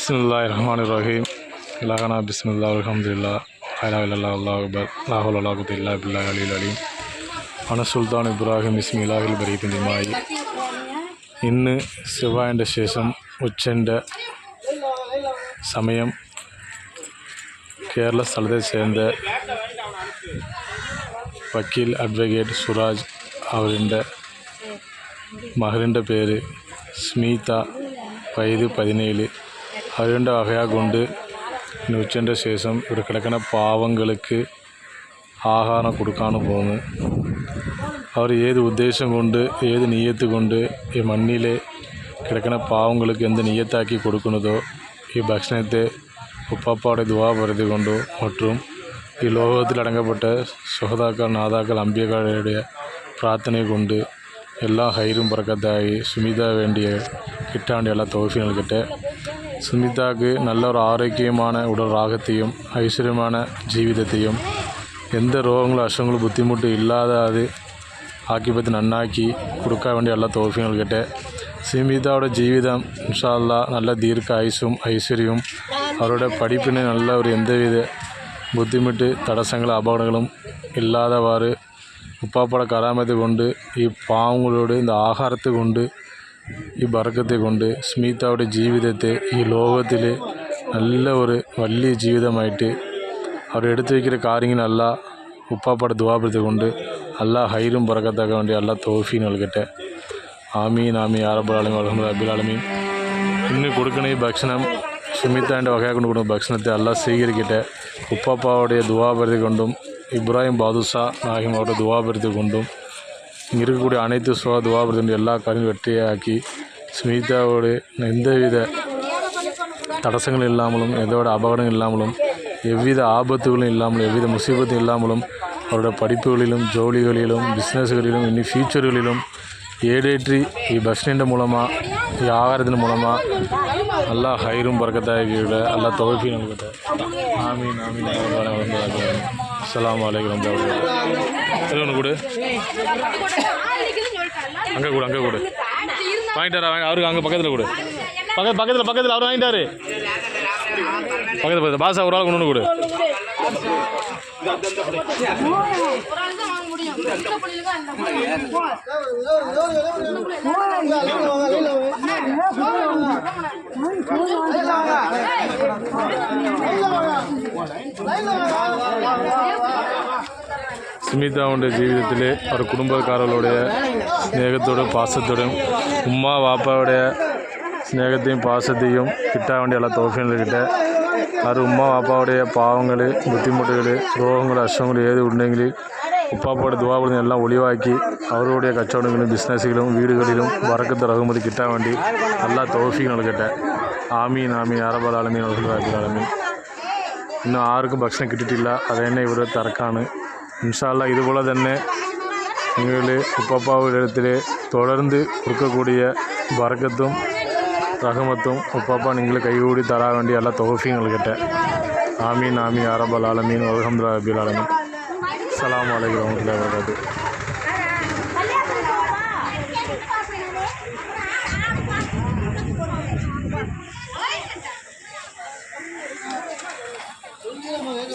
ബിസ്മില്ലാ റഹ്മാൻ റഹീം അല്ലാഹന ബിസ്മില്ലാ അലഹമില്ലാ അലീം അണ സുൽത്താൻ ഇബ്രാഹിം ഇസ്മിലാഹിൽ ബരീത്തിന്റെയുമായി ഇന്ന് സെവായന്റെ ശേഷം ഉച്ചന്റെ സമയം കേരള സ്ഥലത്തെ ചേർന്ന വക്കീൽ അഡ്വക്കേറ്റ് സുരാജ് അവരിന്റെ മഹറിന്റെ പേര് സ്മീത വൈദ് പതിനേഴ്. അവരുടെ വകയാ കൊണ്ട് ഇന്ന് ഉച്ചൻ്റെ ശേഷം ഇവിടെ കിടക്കുന്ന പാവങ്ങൾക്ക് ആഹാരം കൊടുക്കാണ് പോകുന്നത് അവർ ഏത് ഉദ്ദേശം കൊണ്ട് ഏത് നീയത്ത് കൊണ്ട് ഈ മണ്ണിലെ കിടക്കുന്ന പാവങ്ങൾക്ക് എന്ത് നീയത്താക്കി കൊടുക്കുന്നതോ ഈ ഭക്ഷണത്തെ ഉപ്പാപ്പാടെ ദുവാ പറഞ്ഞുകൊണ്ടോ മറ്റും ഈ ലോകത്തിൽ അടങ്ങപ്പെട്ട സുഹതാക്കൾ നാതാക്കൾ അമ്പിയക്കാരുടെ പ്രാർത്ഥന കൊണ്ട് എല്ലാ ഹൈരും പറക്കത്തായി സുമിത വേണ്ടിയ കിട്ടാണ്ട് എല്ലാ തോഫി നൽകട്ടെ சுமிதாவுக்கு நல்ல ஒரு ஆரோக்கியமான உடல் ராகத்தையும் ஐஸ்வர்யமான ஜீவிதத்தையும் எந்த ரோகங்களும் அஷ்டங்களும் புத்திமுட்டு இல்லாத அது ஆக்கி பற்றி நன்னாக்கி கொடுக்க வேண்டிய எல்லா தோஃபியங்கள்கிட்ட சுமிதாவோட ஜீவிதம் இன்ஷா அல்லா நல்ல தீர்க்க ஆயுசும் ஐஸ்வர்யம் அவரோட படிப்பினை நல்ல ஒரு எந்தவித புத்திமுட்டு தடசங்கள் அபகடங்களும் இல்லாதவாறு உப்பாப்பட கராமத்தை கொண்டு இப்பாவங்களோடு இந்த ஆகாரத்தை கொண்டு ഈ ബർക്കത്തെ കൊണ്ട് സ്മിതയുടെ ജീവിതത്തെ ഈ ലോകത്തിൽ നല്ല ഒരു വലിയ ജീവിതമായിട്ട് അവർ എടുത്തു വയ്ക്കുന്ന കാര്യങ്ങൾ അല്ല ഉപ്പാപ്പയുടെ ദുവാപുരത്തെ കൊണ്ട് അല്ലാ ഹൈരും പറക്കത്താക്കാൻ വേണ്ടി അല്ലാ തോഫി നൽകട്ടെ ആമീൻ ആമീൻ ആറബുലാലമീൻ അലഹമ്മദ് അബുലാലമീൻ ഇന്ന് കൊടുക്കുന്ന ഈ ഭക്ഷണം സുമിത്താൻ്റെ വകയാ കൊണ്ട് കൊടുക്കുന്ന ഭക്ഷണത്തെ അല്ലാ സ്വീകരിക്കട്ടെ ഉപ്പാപ്പാവുടെ ദുവാപരത്തെ കൊണ്ടും ഇബ്രാഹിം ബാദുഷാ നാഹിം അവരുടെ ദുവാപരത്തെ കൊണ്ടും இங்கே இருக்கக்கூடிய அனைத்து சுவா துவாபிரத்தின் எல்லா காரியங்களும் வெற்றியாக்கி ஸ்மிதாவோடு எந்தவித தடசங்கள் இல்லாமலும் எதோட அபகடங்கள் இல்லாமலும் எவ்வித ஆபத்துகளும் இல்லாமலும் எவ்வித முசீபத்தும் இல்லாமலும் அவரோட படிப்புகளிலும் ஜோலிகளிலும் பிஸ்னஸ்களிலும் இன்னி ஃபியூச்சர்களிலும் ஏடேற்றி பஸ்னெண்ட் மூலமாக ஆகாரத்தின் மூலமாக நல்லா ஹைரும் பறக்கத்தாகிவிட நல்லா தொகைப்பையும் நமக்கு ஆமீன் ஆமீன் அஸ்லாம் வலைக்கம் இன்னொன்று கொடு அங்கே கொடு அங்கே கொடு வாங்கிட்டாரா அவருக்கு அங்கே பக்கத்தில் கொடு பக்கத்து பக்கத்தில் பக்கத்தில் அவர் வாங்கிட்டாரு பக்கத்தில் பக்கத்தில் பாசா ஒரு ஆள் கொண்டு கொடு முடியும் സ്മിതാവിൻ്റെ ജീവിതത്തിൽ അവർ കുടുംബക്കാരുടെ സ്നേഹത്തോടും പാസത്തോടും ഉമ്മ വാപ്പയുടെ സ്നേഹത്തെയും പാസത്തെയും കിട്ടാൻ വേണ്ടിയുള്ള തോഫികൾ കിട്ടെ അവർ ഉമ്മ വാപ്പാവുടെ പാവങ്ങൾ ബുദ്ധിമുട്ടുകൾ രോഗങ്ങൾ അസുഖങ്ങൾ ഏത് ഉണ്ടെങ്കിൽ ഉപ്പാപ്പയുടെ ദുവാപുറം എല്ലാം ഒളിവാക്കി അവരുടെ കച്ചവടങ്ങളും ബിസിനസ്സുകളും വീടുകളിലും വറക്കത്ത് റഹ്മതി കിട്ടാൻ വേണ്ടി എല്ലാ തോഫി നൽകട്ടെ ആമീൻ ആമീൻ അറബൽ ആലമീൻ അലഹുൽ ആലമീൻ ഇന്ന് ആർക്കും ഭക്ഷണം കിട്ടിയിട്ടില്ല അത് തന്നെ ഇവിടെ തിരക്കാണ് ഇൻഷാല്ല ഇതുപോലെ തന്നെ നിങ്ങൾ ഉപ്പാപ്പാവിടത്തിൽ തുടർന്ന് കൊടുക്കക്കൂടിയ വർഗത്തും റഹമത്തും ഉപ്പാപ്പ നിങ്ങൾ കൈകൂടി തരാൻ വേണ്ടി എല്ലാ തോഫിയും നൽകട്ടെ ആമീൻ ആമീൻ അറബൽ ആലമീൻ അലഹമ്മദ് റബിൽ ആലമീൻ അസ്സാം വലൈക്കും വാഹമത്തല്ലാ വർക്കാത്തു